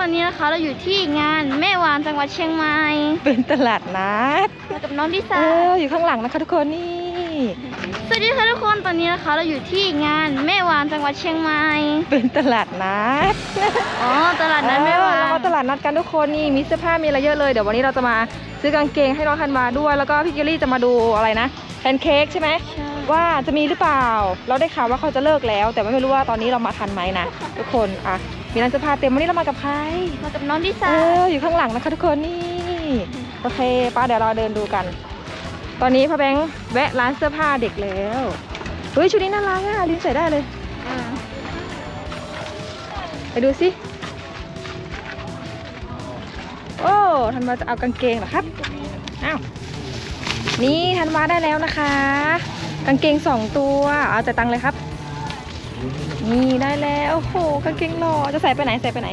ตอนนี้นะคะเราอยู่ที่งานแม่วานจังหวัดเชียงใหม่เป็นตลาดนัดมากับน้องดิเอซ่าออยู่ข้างหลังนะคะทุกคนนี่ สวัสดีค่ะทุกคนตอนนี้นะคะ เราอยู่ที่งานแม่วานจังหวัดเชียงใหม่เป็นตลาดนัดอ๋อตลาดนัดแม่วาเออเรานมาตลาดนัดกันทุกคนนี่มีเสื้อผ้ามีอะไรเยอะเลยเดี๋ยววันนี้เราจะมาซื้อกางเกงให้น้องธันวาด้วย แล้วก็พี่เกลลี่จะมาดูอะไรนะแพนเค้กใช่ไหมใช่ว่าจะมีหรือเปล่า เราได้ข่าวว่าเขาจะเลิกแล้ว แต่ไม่รู้ว่าตอนนี้เรามาทันไหมนะทุกคนอะมีร้านเสื้อผ้าเต็มวันนี้เรามากับใครมากับน้องดิเอซ่าออยู่ข้างหลังนะคะ ทุกคนนี่โอเคป้าเดี๋ยวเราเดินดูกัน ตอนนี้พ่อแบงค์แวะร้านเสื้อผ้าเด็กแล้วเฮ้ยชุดนี้น่ารักอะลินใส่ได้เลยอ่าไปดูสิโอ้ธันวาจะเอากางเกงเหรอครับอ้าวนี่ธันวาได้แล้วนะคะ กางเกงสองตัวเอาจ่ายตังค์เลยครับ นี่ได้แล้วโอ้โหกางเกงหล่อจะใส่ไปไหนใส่ไปไหน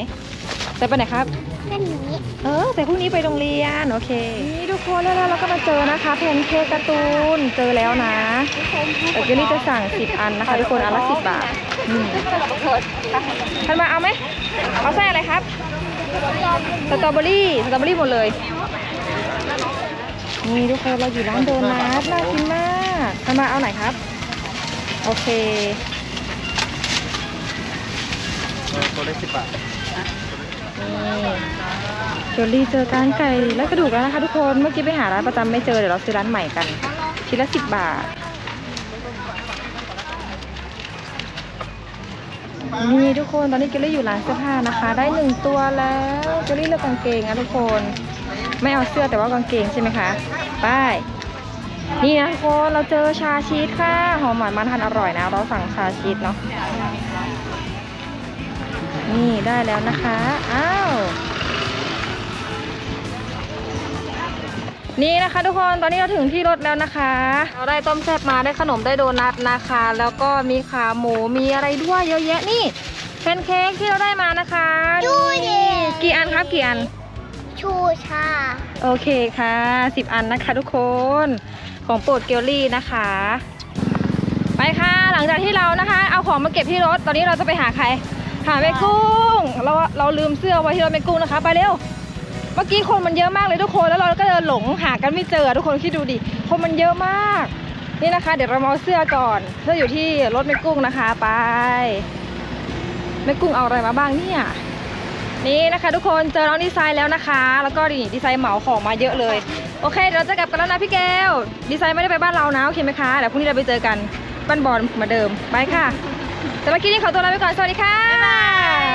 ใส่ไปไหนครับ เล่นนี้เออ แต่พรุ่งนี้ไปโรงเรียน โอเค นี่ทุกคนแล้วเราก็มาเจอนะคะ เพนเค้กการ์ตูน เจอแล้วนะแต่เกลลี่จะสั่ง 10 อันนะคะ ทุกคน อันละ10 บาทอืมท่านมาเอาไหม เอาไส้อะไรครับ สตรอเบอรี่ สตรอเบอรี่หมดเลย นี่ทุกคนเราอยู่ร้านโดนัท น่ากินมากท่านมาเอาไหนครับ โอเคตัวเล็กสิบบาท เจอรีเจอการไก่และกระดูกแล้วนะคะทุกคน เมื่อกี้ไปหาร้านประจำไม่เจอ เดี๋ยวเราซื้อร้านใหม่กัน ชิ้นละสิบบาท นี่ทุกคน ตอนนี้เกลลี่อยู่ร้านเสื้อผ้านะคะ ได้หนึ่งตัวแล้วเกลลี่เลือกกางเกงนะทุกคน ไม่เอาเสื้อแต่ว่ากางเกงใช่ไหมคะ ไป นี่นะทุกคน เราเจอชาชีสค่ะ หอมหวานมันทานอร่อยนะ เราสั่งชาชีสเนาะ ได้แล้วนะคะ อ้าว นี่นะคะทุกคน ตอนนี้เราถึงที่รถแล้วนะคะ เราได้ต้มแซ่บมา ได้ขนม ได้โดนัทนะคะ แล้วก็มีขาหมู มีอะไรด้วยเยอะแยะนี่แพนเค้กที่เราได้มานะคะนี่กี่อันครับกี่อัน ชูชา โอเคค่ะสิบอันนะคะทุกคน ของโปรดเกลลี่นะคะไปค่ะ หลังจากที่เรานะคะ เอาของมาเก็บที่รถ ตอนนี้เราจะไปหาใคร หาแม่กุ้ง เราเราลืมเสื้อไว้ที่รถแม่กุ้งนะคะ ไปเร็ว เมื่อกี้คนมันเยอะมากเลยทุกคนแล้วเราก็เดินหลงหากันไม่เจอทุกคนคิดดูดิคนมันเยอะมาก นี่นะคะ เดี๋ยวเรามาเอาเสื้อก่อนเสื้ออยู่ที่รถแม่กุ้งนะคะไปแม่กุ้งเอาอะไรมาบ้างเนี่ยนี่นะคะ ทุกคนเจอน้องดีไซน์แล้วนะคะ แล้วก็นี่ดีไซน์เหมาของมาเยอะเลยโอเคเดี๋ยวเราจะกลับกันแล้วนะพี่แก้ว ดีไซน์ไม่ได้ไปบ้านเรานะโอเคไหมคะเดี๋ยวพรุ่งนี้เราไปเจอกันบ้านบอลเหมือนเดิมไปค่ะ แต่เมื่อกี้นี้ขอตัวลาไปก่อน สวัสดีค่ะ